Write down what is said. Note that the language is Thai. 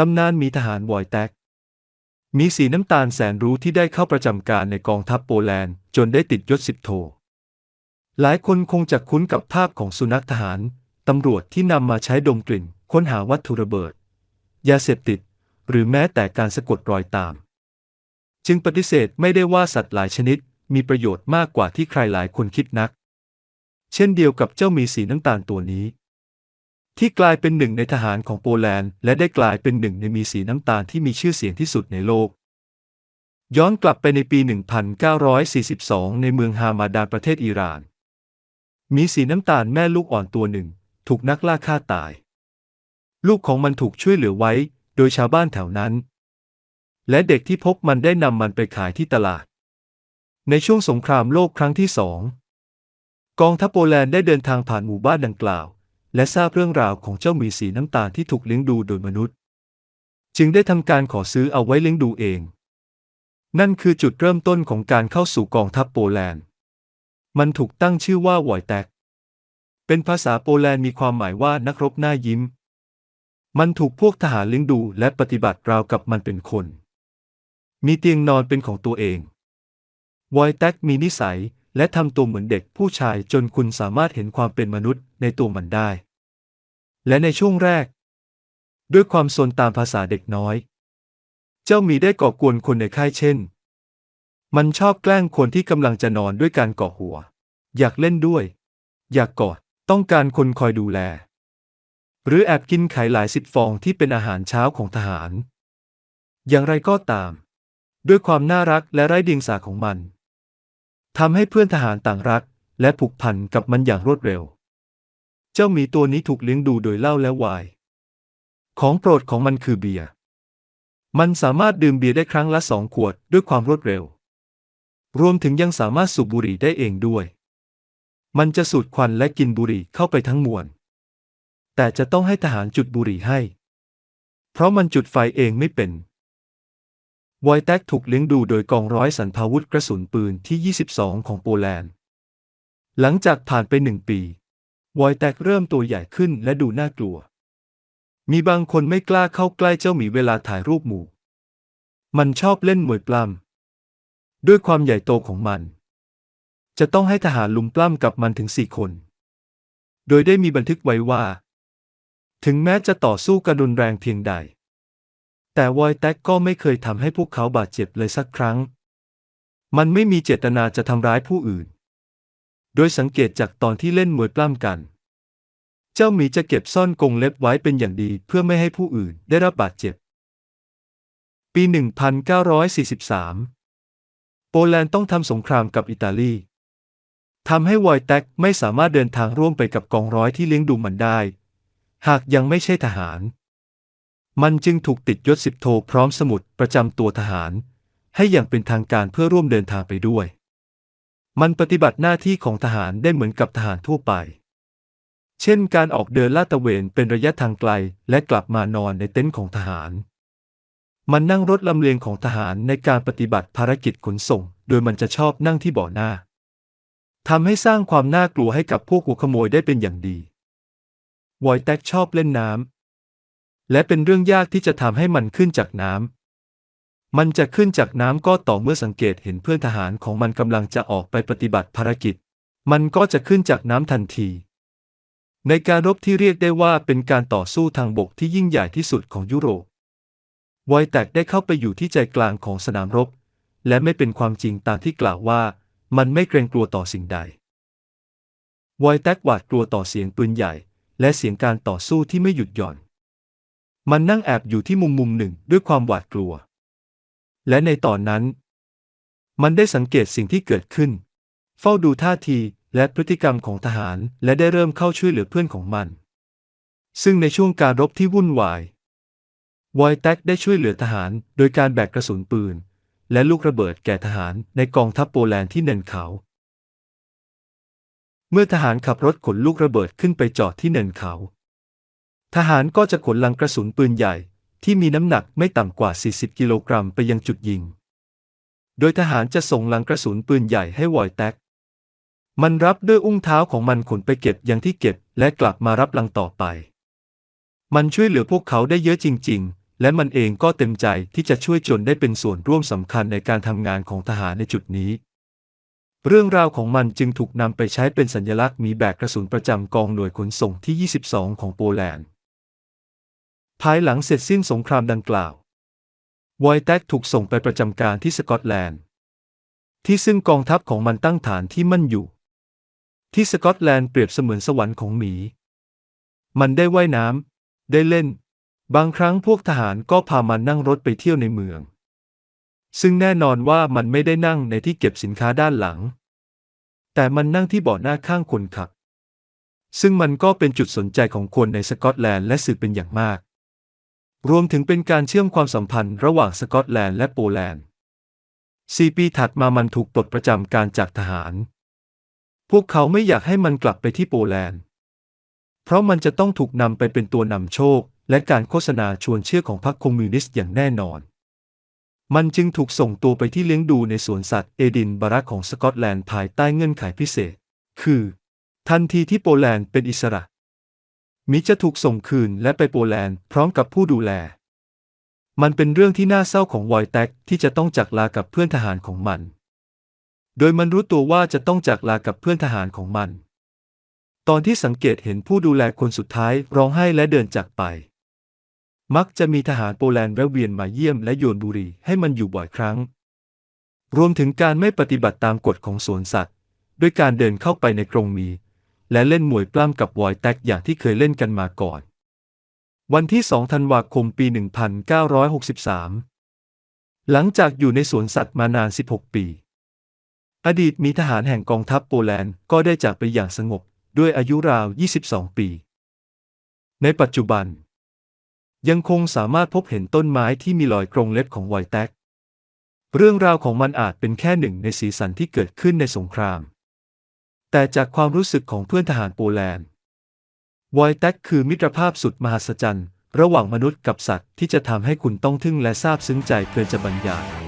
ตำนานมีทหารวอยแตก มีสีน้ำตาลแสนรู้ที่ได้เข้าประจำการในกองทัพโปแลนด์จนได้ติดยศสิบโท หลายคนคงจะคุ้นกับภาพของสุนัขทหารตำรวจที่นำมาใช้ดมกลิ่น ค้นหาวัตถุระเบิด ยาเสพติด หรือแม้แต่การสะกดรอยตาม จึงปฏิเสธไม่ได้ว่าสัตว์หลายชนิดมีประโยชน์มากกว่าที่ใครหลายคนคิดนัก เช่นเดียวกับเจ้ามีสีน้ำตาลตัวนี้ ที่กลายเป็นหนึ่งในทหารของโปแลนด์ และได้กลายเป็นหนึ่งในมีสีน้ำตาลที่มีชื่อเสียงที่สุดในโลก ย้อนกลับไปในปี 1942 ในเมืองฮามาดานประเทศอิหร่าน มีสีน้ำตาลแม่ลูกอ่อนตัวหนึ่ง ถูกนักล่าฆ่าตาย ลูกของมันถูกช่วยเหลือไว้ โดยชาวบ้านแถวนั้น และเด็กที่พบมันได้นำมันไปขายที่ตลาด ในช่วงสงครามโลกครั้งที่สองกองทัพโปแลนด์ได้เดินทางผ่านหมู่บ้านดังกล่าว และทราบเรื่องราวของเจ้าหมีสีน้ำตาลที่ถูกเลี้ยงดูโดยมนุษย์ จึงได้ทำการขอซื้อเอาไว้เลี้ยงดูเอง นั่นคือจุดเริ่มต้นของการเข้าสู่กองทัพโปแลนด์ มันถูกตั้งชื่อว่าวอยแตก เป็นภาษาโปแลนด์มีความหมายว่านักรบหน้ายิ้ม มันถูกพวกทหารเลี้ยงดูและปฏิบัติราวกับมันเป็นคน มีเตียงนอนเป็นของตัวเอง วอยแตกมีนิสัยและทำตัวเหมือนเด็กผู้ชายจนคุณสามารถเห็นความเป็นมนุษย์ในตัวมันได้ และในช่วงแรก ด้วยความสนตามภาษาเด็กน้อย เจ้ามีได้ก่อกวนคนในค่ายเช่น มันชอบแกล้งคนที่กำลังจะนอนด้วยการกาะหัว อยากเล่นด้วย อยากกอด ต้องการคนคอยดูแล หรือแอบกินไข่หลายสิบฟองที่เป็นอาหารเช้าของทหาร อย่างไรก็ตาม ด้วยความน่ารักและไร้เดียงสาของมันทำให้เพื่อนทหารต่างรัก และผูกพันกับมันอย่างรวดเร็ว เจ้าหมีตัวนี้ถูกเลี้ยงดูโดยเหล้าและไวน์ของโปรดของมันคือเบียร์ มันสามารถดื่มเบียร์ได้ครั้งละสองขวดด้วยความรวดเร็ว รวมถึงยังสามารถสูบบุหรี่ได้เองด้วย มันจะสูดควันและกินบุหรี่เข้าไปทั้งมวล แต่จะต้องให้ทหารจุดบุหรี่ให้ เพราะมันจุดไฟเองไม่เป็นวอยแตกถูกเลี้ยงดูโดยกองร้อยสันพาวุธกระสุนปืนที่ 22 ของโปแลนด์ หลังจากผ่านไปหนึ่งปี วอยแตกเริ่มตัวใหญ่ขึ้นและดูน่ากลัว มีบางคนไม่กล้าเข้าใกล้เจ้าหมีเวลาถ่ายรูปหมู่ มันชอบเล่นมวยปล้ำด้วยความใหญ่โตของมัน จะต้องให้ทหารลุมปล้ำกับมันถึงสี่คน โดยได้มีบันทึกไว้ว่า ถึงแม้จะต่อสู้กันรุนแรงเพียงใด แต่วอยแท็กก็ไม่เคยทำให้พวกเขาบาดเจ็บเลยสักครั้ง มันไม่มีเจตนาจะทำร้ายผู้อื่น โดยสังเกตจากตอนที่เล่นมวยปล้ำกัน เจ้าหมีจะเก็บซ่อนกรงเล็บไว้เป็นอย่างดีเพื่อไม่ให้ผู้อื่นได้รับบาดเจ็บ ปี 1943 โปแลนด์ต้องทำสงครามกับอิตาลีทำให้วอยแท็กไม่สามารถเดินทางร่วมไปกับกองร้อยที่เลี้ยงดูมันได้ หากยังไม่ใช่ทหาร มันจึงถูกติดยศสิบโทพร้อมสมุดประจำตัวทหาร ให้อย่างเป็นทางการเพื่อร่วมเดินทางไปด้วย มันปฏิบัติหน้าที่ของทหารได้เหมือนกับทหารทั่วไป เช่นการออกเดินลาดตระเวนเป็นระยะทางไกล และกลับมานอนในเต็นท์ของทหาร มันนั่งรถลำเลียงของทหารในการปฏิบัติภารกิจขนส่ง โดยมันจะชอบนั่งที่เบาะหน้าทำให้สร้างความน่ากลัวให้กับพวกหัวขโมยได้เป็นอย่างดีวอยแท็กชอบเล่นน้ำและเป็นเรื่องยากที่จะทำให้มันขึ้นจากน้ำ มันจะขึ้นจากน้ำก็ต่อเมื่อสังเกตเห็นเพื่อนทหารของมันกำลังจะออกไปปฏิบัติภารกิจ มันก็จะขึ้นจากน้ำทันที ในการรบที่เรียกได้ว่าเป็นการต่อสู้ทางบกที่ยิ่งใหญ่ที่สุดของยุโรปไวแตกได้เข้าไปอยู่ที่ใจกลางของสนามรบ และไม่เป็นความจริงตามที่กล่าวว่า มันไม่เกรงกลัวต่อสิ่งใดไวแตกหวาดกลัวต่อเสียงปืนใหญ่ และเสียงการต่อสู้ที่ไม่หยุดหย่อน มันนั่งแอบอยู่ที่มุมมุมหนึ่งด้วยความหวาดกลัว และในตอนนั้น มันได้สังเกตสิ่งที่เกิดขึ้น เฝ้าดูท่าทีและพฤติกรรมของทหาร และได้เริ่มเข้าช่วยเหลือเพื่อนของมัน ซึ่งในช่วงการรบที่วุ่นวายวอยแท็กได้ช่วยเหลือทหาร โดยการแบกกระสุนปืน และลูกระเบิดแก่ทหารในกองทัพโปแลนด์ที่เนินเขา เมื่อทหารขับรถขนลูกระเบิดขึ้นไปจอดที่เนินเขา ทหารก็จะขนลังกระสุนปืนใหญ่ ที่มีน้ำหนักไม่ต่ำกว่า 40 กิโลกรัมไปยังจุดยิง โดยทหารจะส่งลังกระสุนปืนใหญ่ให้วอยแท็ก มันรับด้วยอุ้งเท้าของมันขนไปเก็บยังที่เก็บ และกลับมารับลังต่อไป มันช่วยเหลือพวกเขาได้เยอะจริง ๆ และมันเองก็เต็มใจที่จะช่วยจนได้เป็นส่วนร่วมสำคัญในการทำงานของทหารในจุดนี้ เรื่องราวของมันจึงถูกนำไปใช้เป็นสัญลักษณ์มีแบกกระสุนประจำกองหน่วยขนส่งที่ 22 ของโปแลนด์ ภายหลังเสร็จสิ้นสงครามดังกล่าววอยแท็กถูกส่งไปประจำการที่สกอตแลนด์ ที่ซึ่งกองทัพของมันตั้งฐานที่มั่นอยู่ ที่สกอตแลนด์เปรียบเสมือนสวรรค์ของหมี มันได้ว่ายน้ำ ได้เล่น บางครั้งพวกทหารก็พามันนั่งรถไปเที่ยวในเมือง ซึ่งแน่นอนว่ามันไม่ได้นั่งในที่เก็บสินค้าด้านหลัง แต่มันนั่งที่เบาะหน้าข้างคนขับ ซึ่งมันก็เป็นจุดสนใจของคนในสกอตแลนด์และสื่อเป็นอย่างมาก รวมถึงเป็นการเชื่อมความสัมพันธ์ระหว่างสกอตแลนด์และโปแลนด์สี่ปีถัดมามันถูกปลดประจำการจากทหาร พวกเขาไม่อยากให้มันกลับไปที่โปแลนด์ เพราะมันจะต้องถูกนำไปเป็นตัวนำโชค และการโฆษณาชวนเชื่อของพรรคคอมมิวนิสต์อย่างแน่นอน มันจึงถูกส่งตัวไปที่เลี้ยงดูในสวนสัตว์เอดินบะระของสกอตแลนด์ภายใต้เงื่อนไขพิเศษ คือ ทันทีที่โปแลนด์เป็นอิสระ มิจะถูกส่งคืนและไปโปแลนด์พร้อมกับผู้ดูแล มันเป็นเรื่องที่น่าเศร้าของวอยแท็กที่จะต้องจากลากับเพื่อนทหารของมัน โดยมันรู้ตัวว่าจะต้องจากลากับเพื่อนทหารของมัน ตอนที่สังเกตเห็นผู้ดูแลคนสุดท้ายร้องไห้และเดินจากไป มักจะมีทหารโปแลนด์แวะเวียนมาเยี่ยมและโยนบุหรี่ให้มันอยู่บ่อยครั้ง รวมถึงการไม่ปฏิบัติตามกฎของสวนสัตว์ ด้วยการเดินเข้าไปในกรงมี และเล่นมวยปล้ำกับวอยแท็กอย่างที่เคยเล่นกันมาก่อน วันที่ 2 ธันวาคมปี 1963 หลังจากอยู่ในสวนสัตว์มานาน 16 ปี อดีตมีทหารแห่งกองทัพโปแลนด์ก็ได้จากไปอย่างสงบด้วยอายุราว 22 ปี ในปัจจุบัน ยังคงสามารถพบเห็นต้นไม้ที่มีรอยกรงเล็บของวอยแท็กเรื่องราวของมันอาจเป็นแค่หนึ่งในสีสันที่เกิดขึ้นในสงคราม แต่จากความรู้สึกของเพื่อนทหารโปแลนด์วอยแท็กคือมิตรภาพสุดมหัศจรรย์ ระหว่างมนุษย์กับสัตว์ที่จะทำให้คุณต้องทึ่งและซาบซึ้งใจเกินจะบรรยาย